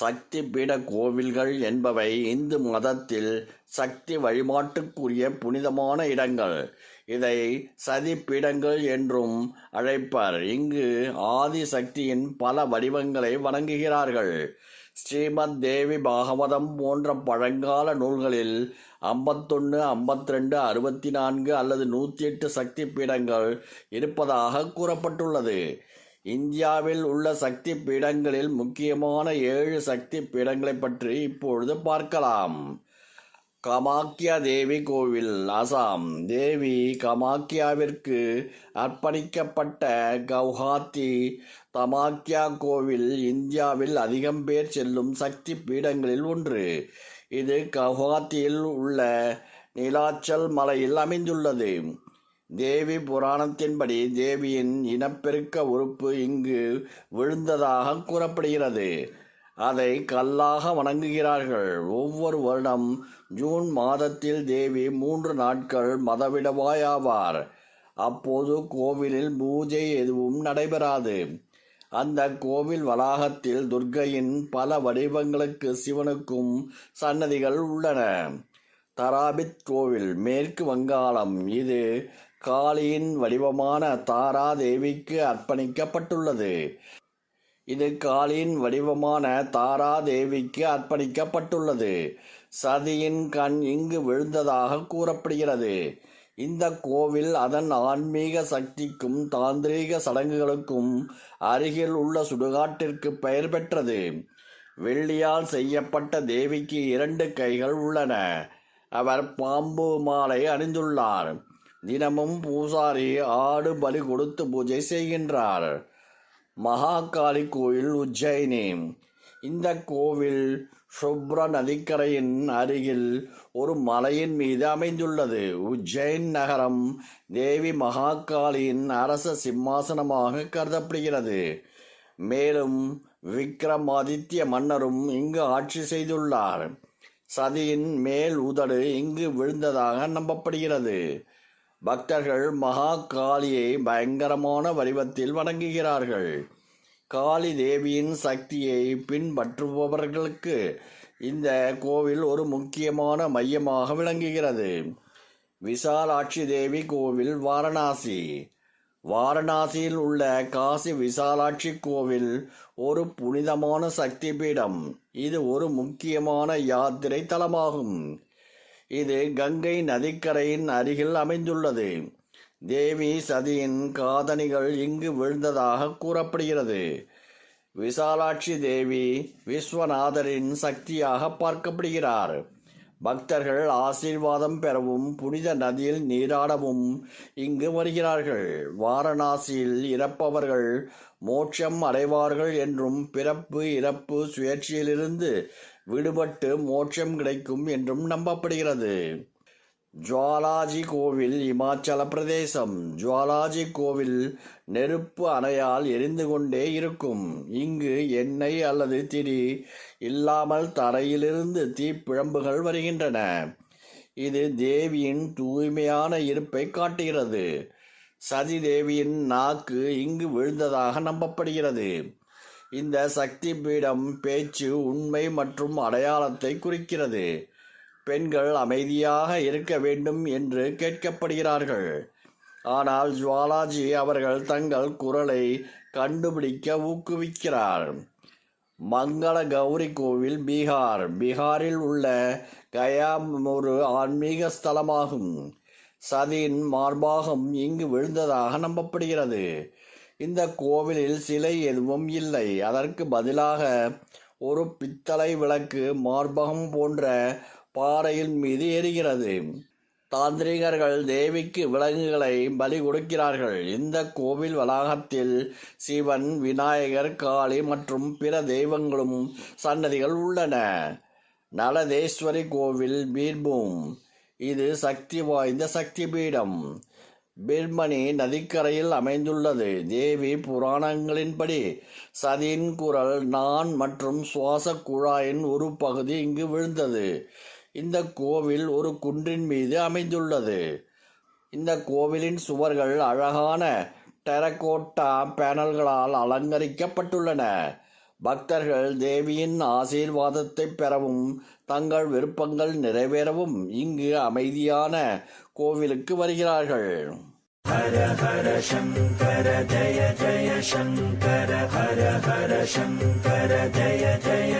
சக்தி பீட கோவில்கள் என்பவை இந்து மதத்தில் சக்தி வழிபாட்டுக்குரிய புனிதமான இடங்கள். இதை சதி பீடங்கள் என்றும் அழைப்பர். இங்கு ஆதி சக்தியின் பல வடிவங்களை வணங்குகிறார்கள். ஸ்ரீமத் தேவி பாகவதம் போன்ற பழங்கால நூல்களில் ஐம்பத்தொன்று ஐம்பத்திரெண்டு அறுபத்தி நான்கு அல்லது நூற்றி எட்டு சக்தி பீடங்கள் இருப்பதாக கூறப்பட்டுள்ளது. இந்தியாவில் உள்ள சக்தி பீடங்களில் முக்கியமான ஏழு சக்தி பீடங்களை பற்றி இப்பொழுது பார்க்கலாம். கமாக்கியா தேவி கோவில் அசாம். தேவி கமாக்கியாவிற்கு அர்ப்பணிக்கப்பட்ட கவுஹாத்தி தமாக்கியா கோவில் இந்தியாவில் அதிகம் பேர் செல்லும் சக்தி பீடங்களில் ஒன்று. இது கவுஹாத்தியில் உள்ள நீலாச்சல் மலையில் அமைந்துள்ளது. தேவி புராணத்தின்படி தேவியின் இனப்பெருக்க உறுப்பு இங்கு விழுந்ததாக கூறப்படுகிறது. அதை கல்லாக வணங்குகிறார்கள். ஒவ்வொரு வருடம் ஜூன் மாதத்தில் தேவி மூன்று நாட்கள் மதவிடவாயாவார். அப்போது கோவிலில் பூஜை எதுவும் நடைபெறாது. அந்த கோவில் வளாகத்தில் துர்க்கையின் பல வடிவங்களுக்கு சிவனுக்கும் சன்னதிகள் உள்ளன. தராபித் கோவில் மேற்கு வங்காளம் இது காளியின் வடிவமான தாரா தேவிக்கு அர்ப்பணிக்கப்பட்டுள்ளது. இது காளியின் வடிவமான தாரா தேவிக்கு அர்ப்பணிக்கப்பட்டுள்ளது. சதியின் கண் இங்கு விழுந்ததாக கூறப்படுகிறது. இந்த கோவில் அதன் ஆன்மீக சக்திக்கும் தாந்திரீக சடங்குகளுக்கும் அருகில் உள்ள சுடுகாட்டிற்கு பெயர் பெற்றது. வெள்ளியால் செய்யப்பட்ட தேவிக்கு இரண்டு கைகள் உள்ளன. அவர் பாம்பு மாலை அணிந்துள்ளார். தினமும் பூசாரி ஆடு பலி கொடுத்து பூஜை செய்கின்றார். மகாகாளி கோயில் உஜ்ஜயினி. இந்த கோவில் சுப்ர நதிக்கரையின் அருகில் ஒரு மலையின் மீது அமைந்துள்ளது. உஜ்ஜைன் நகரம் தேவி மகாகாளியின் அரச சிம்மாசனமாக கருதப்படுகிறது. மேலும் விக்ரமாதித்ய மன்னரும் இங்கு ஆட்சி செய்துள்ளார். சதியின் மேல் உதடு இங்கு விழுந்ததாக நம்பப்படுகிறது. பக்தர்கள் மகா காளியை பயங்கரமான வடிவத்தில் வணங்குகிறார்கள். காளி தேவியின் சக்தியை பின்பற்றுபவர்களுக்கு இந்த கோவில் ஒரு முக்கியமான மையமாக விளங்குகிறது. விசாலாட்சி தேவி கோவில் வாரணாசி. வாரணாசியில் உள்ள காசி விசாலாட்சி கோவில் ஒரு புனிதமான சக்தி பீடம் இது ஒரு முக்கியமான யாத்திரை தலமாகும். இது கங்கை நதிக்கரையின் அருகில் அமைந்துள்ளது. தேவி சதியின் காதணிகள் இங்கு விழுந்ததாக கூறப்படுகிறது. விசாலாட்சி தேவி விஸ்வநாதரின் சக்தியாக பார்க்கப்படுகிறார். பக்தர்கள் ஆசீர்வாதம் பெறவும் புனித நதியில் நீராடவும் இங்கு வருகிறார்கள். வாரணாசியில் இறப்பவர்கள் மோட்சம் அடைவார்கள் என்றும் பிறப்பு இறப்பு சுயேட்சையிலிருந்து விடுபட்டு மோட்சம் கிடைக்கும் என்றும் நம்பப்படுகிறது. ஜுவாலாஜி கோவில் இமாச்சல பிரதேசம். ஜுவாலாஜி கோவில் நெருப்பு அணையால் எரிந்து கொண்டே இருக்கும். இங்கு எண்ணெய் அல்லது திரி இல்லாமல் தரையிலிருந்து தீப்பிழம்புகள் வருகின்றன. இது தேவியின் தூய்மையான இருப்பை காட்டுகிறது. சதி தேவியின் நாக்கு இங்கு விழுந்ததாக நம்பப்படுகிறது. இந்த சக்தி பீடம் பேச்சு உண்மை மற்றும் அடையாளத்தை குறிக்கிறது. பெண்கள் அமைதியாக இருக்க வேண்டும் என்று கேட்கப்படுகிறார்கள். ஆனால் ஜுவாலாஜி அவர்கள் தங்கள் குரலை கண்டுபிடிக்க ஊக்குவிக்கிறார். மங்கள கௌரி கோவில் பீகார். பீகாரில் உள்ள கயாம் ஒரு ஆன்மீக ஸ்தலமாகும். சதியின் மார்பாகம் இங்கு விழுந்ததாக நம்பப்படுகிறது. இந்த கோவிலில் சிலை எதுவும் இல்லை. அதற்கு பதிலாக ஒரு பித்தளை விளக்கு மார்பகம் போன்ற பாறையின் மீது எரிகிறது தாந்திரிகர்கள் தேவிக்கு விலங்குகளை பலி கொடுக்கிறார்கள். இந்த கோவில் வளாகத்தில் சிவன் விநாயகர் காளி மற்றும் பிற தெய்வங்களும் சன்னதிகள் உள்ளன. நலதேஸ்வரி கோவில் பீர்பூம். இது சக்தி வாய்ந்த சக்தி பீடம் பீர்மணி நதிக்கரையில் அமைந்துள்ளது. தேவி புராணங்களின்படி சதியின் குரல் நான் மற்றும் சுவாச குழாயின் ஒரு பகுதி இங்கு விழுந்தது. இந்த கோவில் ஒரு குன்றின் மீது அமைந்துள்ளது. இந்த கோவிலின் சுவர்கள் அழகான டெரகோட்டா பேனல்களால் அலங்கரிக்கப்பட்டுள்ளன. பக்தர்கள் தேவியின் ஆசீர்வாதத்தை பெறவும் தங்கள் விருப்பங்கள் நிறைவேறவும் இங்கு அமைதியான கோவிலுக்கு வருகிறார்கள். ஹர ஹர சங்கர ஜய ஜய சங்கர ஹர ஹர சங்கர ஜய ஜய